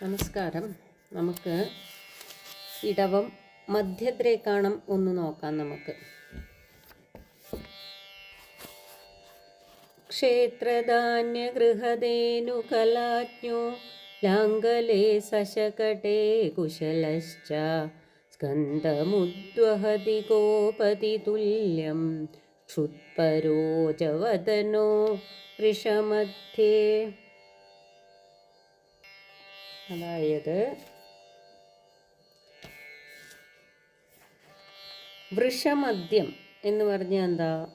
നമസ്കാരം. നമുക്ക് ഇടവം മധ്യദ്രേക്കാണം ഒന്ന് നോക്കാം നമുക്ക്. ക്ഷേത്രധാന്യഗൃഹധേനുകലാജ്ഞോ ലാംഗലേ സശകടേ കുശലശ്ച സ്കന്ധമുദ്വഹതി കോപതി തുല്യം ക്ഷുത്പരോജവദനോ വൃഷമധ്യേ അതായത് വൃഷമദ്യം എന്ന് പറഞ്ഞാൽ എന്താ?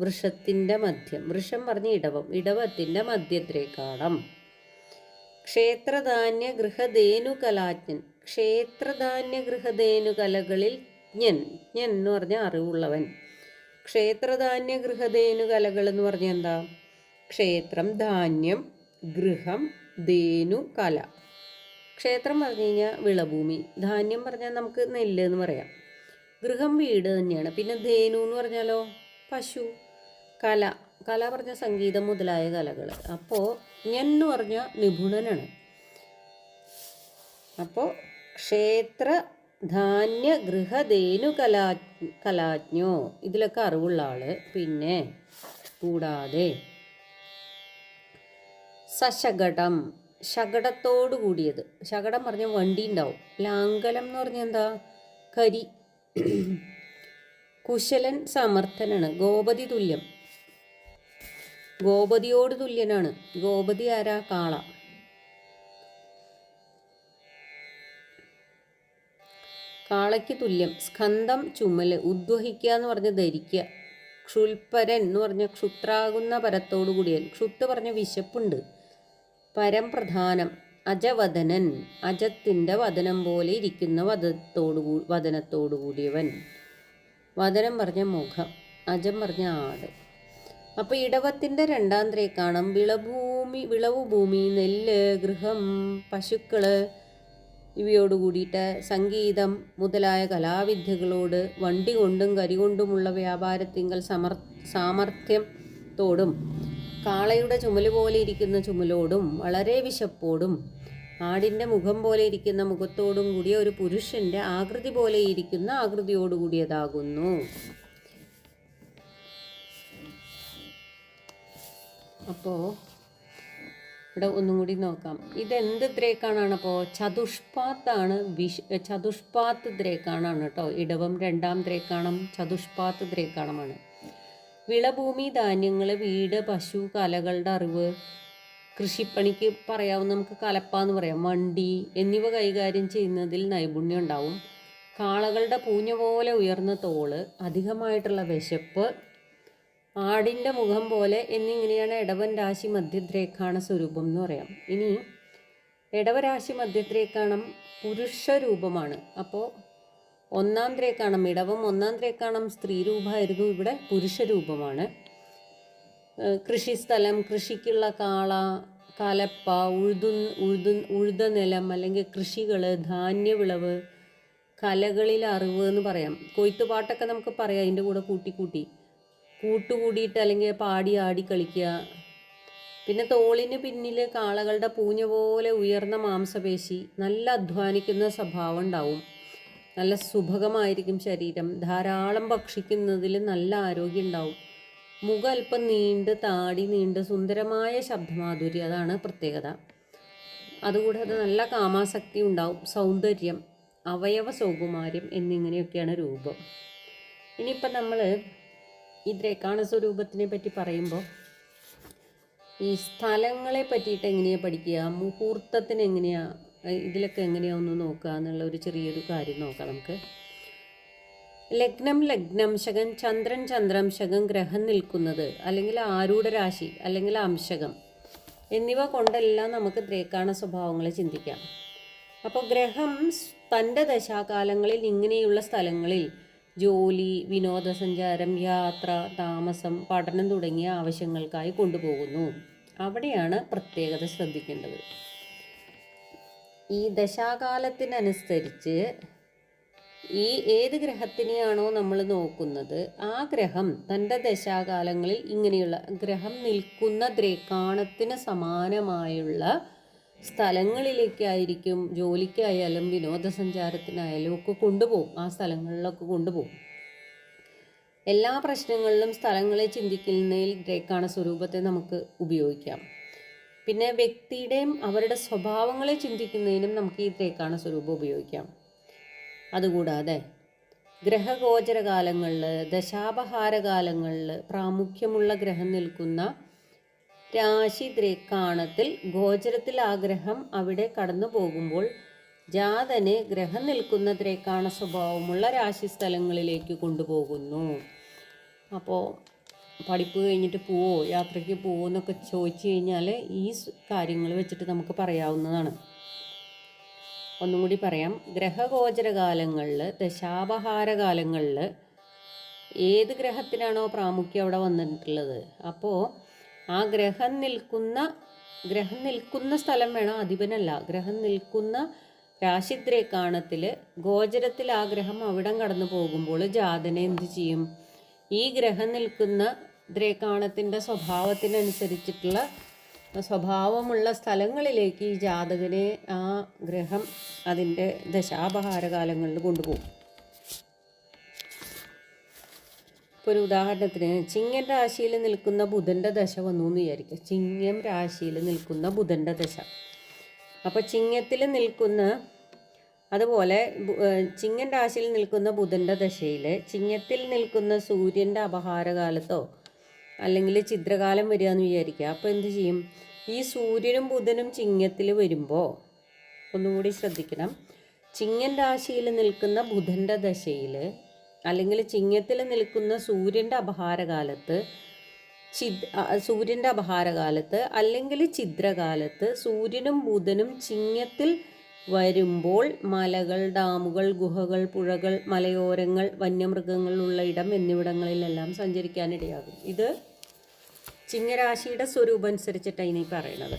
വൃഷത്തിന്റെ മദ്യം. വൃഷം പറഞ്ഞ ഇടവം. ഇടവത്തിന്റെ മധ്യത്രേക്കാണം ക്ഷേത്രധാന്യ ഗൃഹധേനുകലാജ്ഞൻ. ക്ഷേത്രധാന്യ ഗൃഹധേനുകലകളിൽ ജ്ഞൻ. ജ്ഞൻ എന്ന് പറഞ്ഞാൽ അറിവുള്ളവൻ. ക്ഷേത്രധാന്യ ഗൃഹധേനുകലകൾ എന്ന് പറഞ്ഞാൽ എന്താ? ക്ഷേത്രം ധാന്യം ഗൃഹം ധേനു കല ക്ഷേത്രം പറഞ്ഞു കഴിഞ്ഞാൽ വിളഭൂമി. ധാന്യം പറഞ്ഞാൽ നമുക്ക് നെല്ല് എന്ന് പറയാം. ഗൃഹം വീട് തന്നെയാണ്. പിന്നെ ധേനു എന്ന് പറഞ്ഞാലോ? പശു. കല. കല പറഞ്ഞ സംഗീതം മുതലായ കലകൾ അപ്പോൾ ഞാൻ എന്ന് പറഞ്ഞ നിപുണനാണ്. അപ്പോൾ ക്ഷേത്ര ധാന്യ ഗൃഹധേനു കലാ കലാജ്ഞോ. ഇതിലൊക്കെ അറിവുള്ള ആൾ. പിന്നെ കൂടാതെ സശകടം ശകടത്തോട് കൂടിയത് ശകടം പറഞ്ഞ വണ്ടി ഉണ്ടാവും ലാങ്കലം എന്ന് പറഞ്ഞാൽ എന്താ? കരി. കുശലൻ സമർത്ഥനാണ്. ഗോപതി തുല്യം. ഗോപതിയോട് തുല്യനാണ്. ഗോപതി ആരാ? കാള. കാളയ്ക്ക് തുല്യം. സ്കന്ധം ചുമൽ. ഉദ്വഹിക്കുക എന്ന് പറഞ്ഞ് ധരിക്കുക. ക്ഷുൽപരൻ എന്ന് പറഞ്ഞ ക്ഷുത്രാകുന്ന പരത്തോടു കൂടിയൻ ക്ഷുത്ത് പറഞ്ഞ വിശപ്പുണ്ട്. പരം പ്രധാനം അജവദനൻ അജത്തിന്റെ വദനം പോലെ ഇരിക്കുന്ന വദത്തോടു വദനത്തോടു കൂടിയവൻ. വദനം പറഞ്ഞ മുഖം അജം പറഞ്ഞ ആട്. അപ്പോൾ ഇടവത്തിന്റെ രണ്ടാം ത്രേക്കാണം വിളഭൂമി വിളവ് ഭൂമി നെല്ല് ഗൃഹം പശുക്കൾ ഇവയോട് കൂടിയിട്ട് സംഗീതം മുതലായ കലാവിദ്യകളോട് വണ്ടി കൊണ്ടും കരി കൊണ്ടുമുള്ള വ്യാപാരത്തിങ്കൽ സമർ സാമർഥ്യത്തോടും കാളയുടെ ചുമൽ പോലെ ഇരിക്കുന്ന ചുമലോടും വളരെ വിശപ്പോടും ആടിന്റെ മുഖം പോലെ ഇരിക്കുന്ന മുഖത്തോടും കൂടിയ ഒരു പുരുഷന്റെ ആകൃതി പോലെ ഇരിക്കുന്ന ആകൃതിയോട് കൂടിയതാകുന്നു. അപ്പോൾ ഇവിടെ ഒന്നും കൂടി നോക്കാം. ഇതെന്ത് ദ്രേക്കാണാണ് അപ്പോൾ ചതുഷ്പാത്താണ് വിഷ് ചതുഷ്പാത്ത് ദ്രേക്കാണാണ് കേട്ടോ. ഇടവം രണ്ടാം ദ്രേക്കാണം ചതുഷ്പാത്ത് ദ്രേക്കാണമാണ് വിളഭൂമി ധാന്യങ്ങൾ വീട് പശു കലകളുടെ അറിവ്. കൃഷിപ്പണിക്ക് പറയാവുന്ന നമുക്ക് കലപ്പ എന്ന് പറയാം. വണ്ടി എന്നിവ കൈകാര്യം ചെയ്യുന്നതിൽ നൈപുണ്യം ഉണ്ടാവും. കാളകളുടെ പൂഞ്ഞ പോലെ ഉയർന്ന തോൾ അധികമായിട്ടുള്ള വിശപ്പ് ആടിന്റെ മുഖം പോലെ എന്നിങ്ങനെയാണ് ഇടവൻ രാശി മധ്യദ്രേഖാണ സ്വരൂപം എന്ന് പറയാം. ഇനി ഇടവരാശി മധ്യദ്രേക്കാണം പുരുഷ രൂപമാണ്. അപ്പോൾ ഒന്നാം ത്രേക്കാണം ഇടവം ഒന്നാം ത്രേക്കാണം സ്ത്രീ രൂപമായിരുന്നു ഇവിടെ പുരുഷ രൂപമാണ് ഏഹ് കൃഷിസ്ഥലം കൃഷിക്കുള്ള കാള കലപ്പ ഉഴുതു ഉഴുതു ഉഴുത നിലം അല്ലെങ്കിൽ കൃഷികൾ ധാന്യവിളവ് കലകളിൽ അറിവ് എന്ന് പറയാം. കൊയ്ത്തുപാട്ടൊക്കെ നമുക്ക് പറയാം അതിന്റെ കൂടെ കൂട്ടി കൂട്ടി. കൂട്ടുകൂടിയിട്ട് അല്ലെങ്കിൽ പാടി ആടി കളിക്കുക. പിന്നെ തോളിന് പിന്നിൽ കാളകളുടെ പൂഞ്ഞ പോലെ ഉയർന്ന മാംസപേശി നല്ല അധ്വാനിക്കുന്ന സ്വഭാവം ഉണ്ടാവും. നല്ല സുഭകമായിരിക്കും ശരീരം. ധാരാളം ഭക്ഷിക്കുന്നതിൽ നല്ല ആരോഗ്യം ഉണ്ടാവും മുഖം അല്പം നീണ്ട് താടി നീണ്ട് സുന്ദരമായ ശബ്ദമാധുരി. അതാണ് പ്രത്യേകത. അതുകൂടാതെ നല്ല കാമാസക്തി ഉണ്ടാവും. സൗന്ദര്യം അവയവ സൗകുമാര്യം എന്നിങ്ങനെയൊക്കെയാണ് രൂപം. ഇനിയിപ്പം നമ്മൾ ഈ ദ്രേക്കാണ സ്വരൂപത്തിനെ പറ്റി പറയുമ്പോൾ ഈ സ്ഥലങ്ങളെ പറ്റിയിട്ട് എങ്ങനെയാണ് പഠിക്കുക? മുഹൂർത്തത്തിന് എങ്ങനെയാണ് ഇതിലൊക്കെ എങ്ങനെയാവുന്നു നോക്കുക എന്നുള്ള ഒരു ചെറിയൊരു കാര്യം നോക്കാം നമുക്ക്. ലഗ്നം ലഗ്നംശകൻ ചന്ദ്രൻ ചന്ദ്രാംശകം ഗ്രഹം നിൽക്കുന്നത് അല്ലെങ്കിൽ ആരൂഢ രാശി അല്ലെങ്കിൽ അംശകം എന്നിവ കൊണ്ടെല്ലാം നമുക്ക് ത്രേക്കാണ സ്വഭാവങ്ങളെ ചിന്തിക്കാം. അപ്പോൾ ഗ്രഹം തന്റെ ദശാകാലങ്ങളിൽ ഇങ്ങനെയുള്ള സ്ഥലങ്ങളിൽ ജോലി വിനോദസഞ്ചാരം യാത്ര താമസം പഠനം തുടങ്ങിയ ആവശ്യങ്ങൾക്കായി കൊണ്ടുപോകുന്നു. അവിടെയാണ് പ്രത്യേകത ശ്രദ്ധിക്കേണ്ടത്. ഈ ദശാകാലത്തിനനുസരിച്ച് ഈ ഏത് ഗ്രഹത്തിനെയാണോ നമ്മൾ നോക്കുന്നത് ആ ഗ്രഹം തന്റെ ദശാകാലങ്ങളിൽ ഇങ്ങനെയുള്ള ഗ്രഹം നിൽക്കുന്ന ദ്രേക്കാണത്തിന് സമാനമായുള്ള സ്ഥലങ്ങളിലേക്കായിരിക്കും ജോലിക്കായാലും വിനോദസഞ്ചാരത്തിനായാലും ഒക്കെ കൊണ്ടുപോകും ആ സ്ഥലങ്ങളിലൊക്കെ കൊണ്ടുപോകും എല്ലാ പ്രശ്നങ്ങളിലും സ്ഥലങ്ങളെ ചിന്തിക്കുന്നതിൽ ദ്രേക്കാണ സ്വരൂപത്തെ നമുക്ക് ഉപയോഗിക്കാം. പിന്നെ വ്യക്തിയുടെയും അവരുടെ സ്വഭാവങ്ങളെ ചിന്തിക്കുന്നതിനും നമുക്ക് ഈ തേക്കാണ സ്വരൂപം ഉപയോഗിക്കാം. അതുകൂടാതെ ഗ്രഹഗോചര കാലങ്ങളിൽ ദശാപഹാര കാലങ്ങളിൽ പ്രാമുഖ്യമുള്ള ഗ്രഹം നിൽക്കുന്ന രാശി ദ്രേക്കാണത്തിൽ ഗോചരത്തിൽ ആ ഗ്രഹം അവിടെ കടന്നു പോകുമ്പോൾ ജാതനെ ഗ്രഹം നിൽക്കുന്ന ദ്രേക്കാണ സ്വഭാവമുള്ള രാശി സ്ഥലങ്ങളിലേക്ക് കൊണ്ടുപോകുന്നു. അപ്പോൾ പഠിപ്പ് കഴിഞ്ഞിട്ട് പോവോ യാത്രയ്ക്ക് പോവോ എന്നൊക്കെ ചോദിച്ചു കഴിഞ്ഞാൽ ഈ കാര്യങ്ങൾ വെച്ചിട്ട് നമുക്ക് പറയാവുന്നതാണ്. ഒന്നും കൂടി പറയാം. ഗ്രഹഗോചര കാലങ്ങളിൽ ദശാപഹാര കാലങ്ങളിൽ ഏത് ഗ്രഹത്തിനാണോ പ്രാമുഖ്യം അവിടെ വന്നിട്ടുള്ളത്? അപ്പോൾ ആ ഗ്രഹം നിൽക്കുന്ന ഗ്രഹം നിൽക്കുന്ന സ്ഥലം വേണം അധിപനല്ല. ഗ്രഹം നിൽക്കുന്ന രാശിദ്രേക്കാണത്തിൽ ഗോചരത്തിൽ ആ ഗ്രഹം അവിടം കടന്നു പോകുമ്പോൾ ജാതനെ എന്ത് ചെയ്യും? ഈ ഗ്രഹം നിൽക്കുന്ന ദ്രേക്കാണത്തിന്റെ സ്വഭാവത്തിനനുസരിച്ചിട്ടുള്ള സ്വഭാവമുള്ള സ്ഥലങ്ങളിലേക്ക് ഈ ജാതകനെ ആ ഗ്രഹം അതിന്റെ ദശാപഹാരകാലങ്ങളിൽ കൊണ്ടുപോകും. ഇപ്പോൾ ഒരു ഉദാഹരണത്തിന് ചിങ്ങൻ രാശിയിൽ നിൽക്കുന്ന ബുധന്റെ ദശ വന്നു എന്ന് വിചാരിക്കുക. ചിങ്ങം രാശിയിൽ നിൽക്കുന്ന ബുധന്റെ ദശ. അപ്പോൾ ചിങ്ങത്തിൽ നിൽക്കുന്ന അതുപോലെ ചിങ്ങൻ രാശിയിൽ നിൽക്കുന്ന ബുധന്റെ ദശയിൽ ചിങ്ങത്തിൽ നിൽക്കുന്ന സൂര്യന്റെ അപഹാരകാലത്തോ അല്ലെങ്കിൽ ചിത്രകാലം വരിക എന്ന് വിചാരിക്കുക. അപ്പോൾ എന്ത് ചെയ്യും? ഈ സൂര്യനും ബുധനും ചിങ്ങത്തിൽ വരുമ്പോൾ ഒന്നുകൂടി ശ്രദ്ധിക്കണം. ചിങ്ങൻ രാശിയിൽ നിൽക്കുന്ന ബുധന്റെ ദശയിൽ അല്ലെങ്കിൽ ചിങ്ങത്തിൽ നിൽക്കുന്ന സൂര്യന്റെ അപഹാരകാലത്ത് അ- സൂര്യന്റെ അപഹാരകാലത്ത് അല്ലെങ്കിൽ ചിദ്രകാലത്ത് സൂര്യനും ബുധനും ചിങ്ങത്തിൽ വരുമ്പോൾ മലകൾ ഡാമുകൾ ഗുഹകൾ പുഴകൾ മലയോരങ്ങൾ വന്യമൃഗങ്ങളുള്ള ഇടം എന്നിവിടങ്ങളിലെല്ലാം സഞ്ചരിക്കാനിടയാകും. ഇത് ചിങ്ങരാശിയുടെ സ്വരൂപം അനുസരിച്ചിട്ടാണ് ഇനി പറയുന്നത്.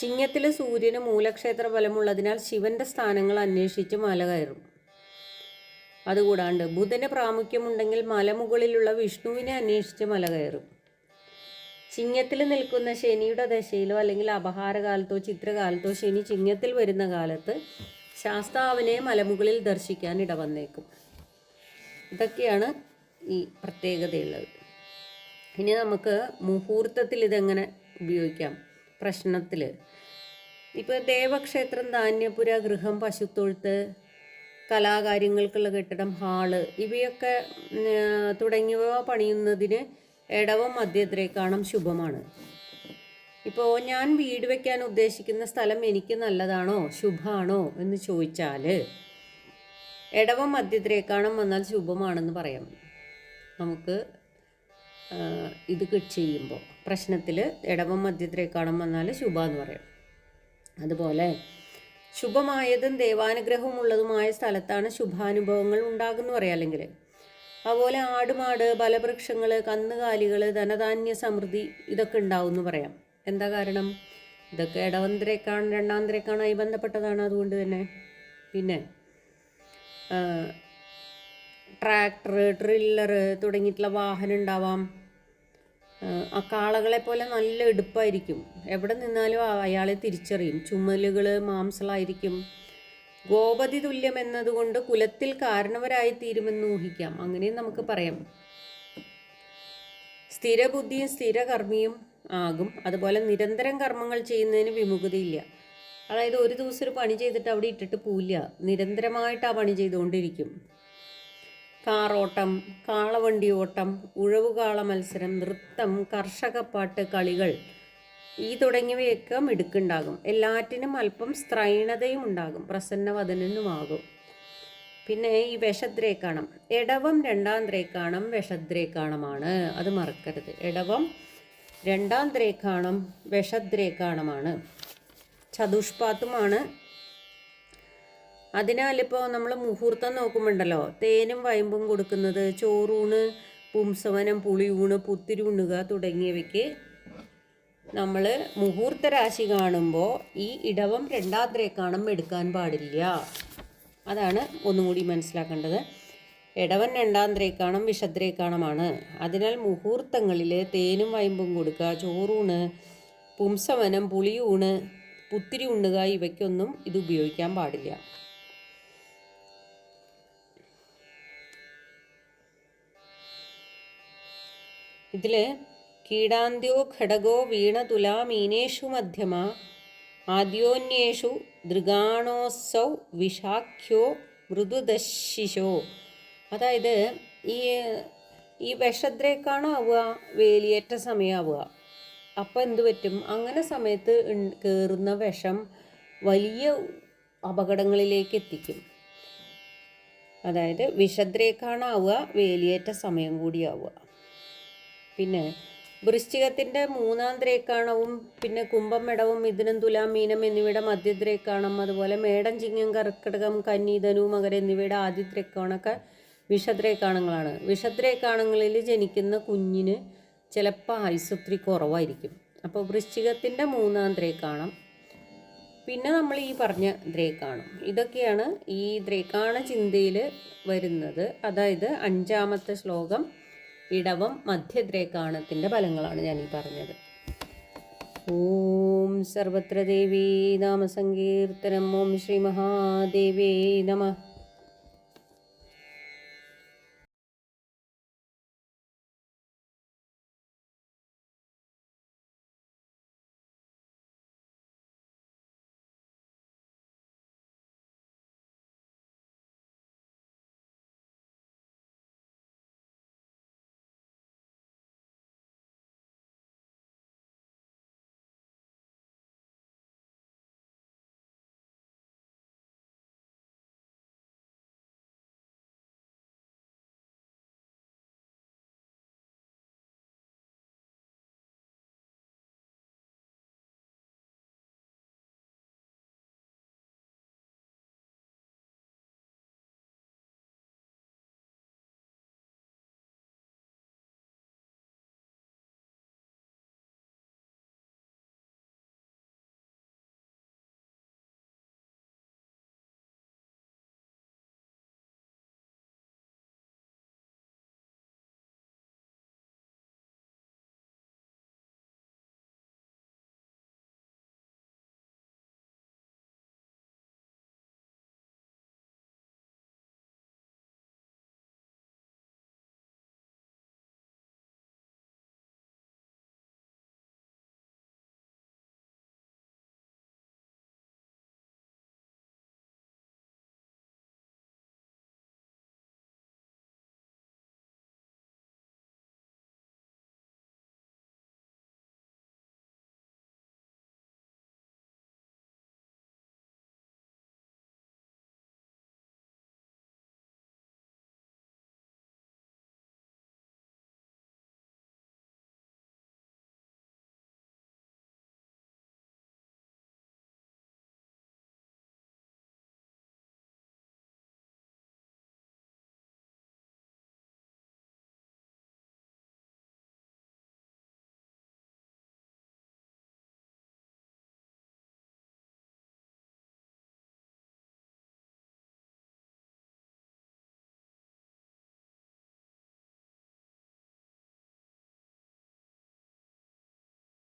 ചിങ്ങത്തിലെ സൂര്യന് മൂലക്ഷേത്ര ബലമുള്ളതിനാൽ ശിവന്റെ സ്ഥാനങ്ങൾ അന്വേഷിച്ച് മല കയറും. അതുകൂടാണ്ട് ബുധന് പ്രാമുഖ്യമുണ്ടെങ്കിൽ മലമുകളിലുള്ള വിഷ്ണുവിനെ അന്വേഷിച്ച് മല കയറും. ചിങ്ങത്തിൽ നിൽക്കുന്ന ശനിയുടെ ദശയിലോ അല്ലെങ്കിൽ അപഹാരകാലത്തോ ചിത്രകാലത്തോ ശനി ചിങ്ങത്തിൽ വരുന്ന കാലത്ത് ശാസ്താവിനെ മലമുകളിൽ ദർശിക്കാൻ ഇടവന്നേക്കും ഇതൊക്കെയാണ് ഈ പ്രത്യേകതയുള്ളത്. ഇനി നമുക്ക് മുഹൂർത്തത്തിൽ ഇതെങ്ങനെ ഉപയോഗിക്കാം? പ്രശ്നത്തിൽ. ഇപ്പോൾ ദേവക്ഷേത്രം ധാന്യപുര ഗൃഹം പശുത്തൊഴുത്ത് കലാകാര്യങ്ങൾക്കുള്ള കെട്ടിടം ഹാൾ ഇവയൊക്കെ തുടങ്ങിയവ പണിയുന്നതിന് ഇടവം മധ്യദ്രേക്കാണം ശുഭമാണ്. ഇപ്പോൾ ഞാൻ വീട് വെക്കാൻ ഉദ്ദേശിക്കുന്ന സ്ഥലം എനിക്ക് നല്ലതാണോ ശുഭമാണോ എന്ന് ചോദിച്ചാൽ ഇടവം മധ്യദ്രേക്കാണം വന്നാൽ ശുഭമാണെന്ന് പറയാം. നമുക്ക് ഇത് ചെയ്യുമ്പോൾ പ്രശ്നത്തിൽ ഇടവം മധ്യദ്രേക്കാണം വന്നാൽ ശുഭ എന്ന് പറയാം. അതുപോലെ ശുഭമായതും ദൈവാനുഗ്രഹമുള്ളതുമായ സ്ഥലത്താണ് ശുഭാനുഭവങ്ങൾ ഉണ്ടാകുന്നു പറയാം അല്ലെങ്കിൽ അതുപോലെ ആടുമാട് ബലവൃക്ഷങ്ങൾ കന്നുകാലികൾ ധനധാന്യ സമൃദ്ധി ഇതൊക്കെ ഉണ്ടാവും എന്ന് പറയാം. എന്താ കാരണം? ഇതൊക്കെ ഇടവന്തരേക്കാണ് രണ്ടാന്തരേക്കാണായി ബന്ധപ്പെട്ടതാണ് അതുകൊണ്ട് തന്നെ. പിന്നെ ട്രാക്ടർ ട്രില്ലർ തുടങ്ങിയിട്ടുള്ള വാഹനം ഉണ്ടാവാം. ആ, കാളകളെ പോലെ നല്ല എടുപ്പായിരിക്കും. എവിടെ നിന്നാലും അയാളെ തിരിച്ചറിയും. ചുമലുകൾ മാംസളായിരിക്കും. ഗോപതി തുല്യം എന്നതുകൊണ്ട് കുലത്തിൽ കാരണവരായി തീരുമെന്ന് ഊഹിക്കാം. അങ്ങനെയും നമുക്ക് പറയാം. സ്ഥിരബുദ്ധിയും സ്ഥിരകർമ്മിയും ആകും. അതുപോലെ നിരന്തരം കർമ്മങ്ങൾ ചെയ്യുന്നതിന് വിമുഖതയില്ല. അതായത് ഒരു ദിവസം ഒരു പണി ചെയ്തിട്ട് അവിടെ ഇട്ടിട്ട് പോവില്ല. നിരന്തരമായിട്ട് ആ പണി ചെയ്തുകൊണ്ടിരിക്കും. കാറോട്ടം കാളവണ്ടി ഓട്ടം ഉഴവുകാള മത്സരം നൃത്തം കർഷകപ്പാട്ട് കളികൾ ഈ തുടങ്ങിയവയൊക്കെ മിടുക്കുണ്ടാകും. എല്ലാറ്റിനും അല്പം സ്ത്രൈണതയും ഉണ്ടാകും. പ്രസന്നവദനുമാകും പിന്നെ ഈ വിഷദ്രേക്കാണം. എടവം രണ്ടാം ദ്രേക്കാണം വിഷദ്രേക്കാണമാണ്. അത് മറക്കരുത്. എടവം രണ്ടാം ദ്രേക്കാണം വിഷദ്രേക്കാണമാണ്. ചതുഷ്പാത്തുമാണ്. അതിനാലിപ്പോൾ നമ്മൾ മുഹൂർത്തം നോക്കുമ്പോണ്ടല്ലോ. തേനും വയമ്പും കൊടുക്കുന്നത് ചോറൂണ് പുംസവനം പുളിയൂണ് പുത്തിരി ഉണ്ണുക തുടങ്ങിയവയ്ക്ക് നമ്മൾ മുഹൂർത്ത രാശി കാണുമ്പോൾ ഈ ഇടവം രണ്ടാദ്രേക്കാണം എടുക്കാൻ പാടില്ല. അതാണ് ഒന്നും കൂടി മനസ്സിലാക്കേണ്ടത്. ഇടവൻ രണ്ടാന്ത്രേക്കാണം വിഷദ്രേക്കാണമാണ് അതിനാൽ മുഹൂർത്തങ്ങളിൽ തേനും വയമ്പും കൊടുക്കുക ചോറൂണ് പുംസവനം പുളിയൂണ് പുത്തിരി ഉണ്ണുക ഇവയ്ക്കൊന്നും ഇത് ഉപയോഗിക്കാൻ പാടില്ല. ഇതിൽ കീടാന്ത്യോ ഘടകോ വീണതുലാ മീനേഷു മധ്യമ ആദ്യോന്യേഷു ദൃഗാണോസൗ വിഷാഖ്യോ മൃദുദശിശോ. അതായത് ഈ ഈ വിഷദ്രേക്കാണ് ആവുക വേലിയേറ്റ സമയമാവുക അപ്പം എന്തു പറ്റും? അങ്ങനെ സമയത്ത് കയറുന്ന വിഷം വലിയ അപകടങ്ങളിലേക്ക് എത്തിക്കും. അതായത് വിഷദ്രേക്കാണാവുക വേലിയേറ്റ സമയം കൂടിയാവുക പിന്നെ വൃശ്ചികത്തിന്റെ മൂന്നാം ദ്രേക്കാണവും പിന്നെ കുംഭം മെടവും മിഥുനം തുലാം മീനം എന്നിവയുടെ മധ്യദ്രേക്കാണം അതുപോലെ മേടം ചിങ്ങം കർക്കിടകം കന്നിധനു ധനു മകരം എന്നിവയുടെ ആദ്യ ദ്രേക്കാണൊക്കെ വിഷദ്രേക്കാണങ്ങളാണ് വിഷദ്രേക്കാണങ്ങളിൽ ജനിക്കുന്ന കുഞ്ഞിന് ചിലപ്പോൾ ആയുസ് കുറവായിരിക്കും. അപ്പോൾ വൃശ്ചികത്തിന്റെ മൂന്നാം ദ്രേക്കാണം പിന്നെ നമ്മൾ ഈ പറഞ്ഞ ദ്രേക്കാണം ഇതൊക്കെയാണ് ഈ ദ്രേക്കാണ ചിന്തയിൽ വരുന്നത്. അതായത് അഞ്ചാമത്തെ ശ്ലോകം ഇടവം മധ്യദ്രേക്കാണത്തിന്റെ ഫലങ്ങളാണ് ഞാൻ ഈ പറഞ്ഞത്. ഓം സർവത്ര ദേവീ നാമസങ്കീർത്തനം. ഓം ശ്രീ മഹാദേവേ നമഃ.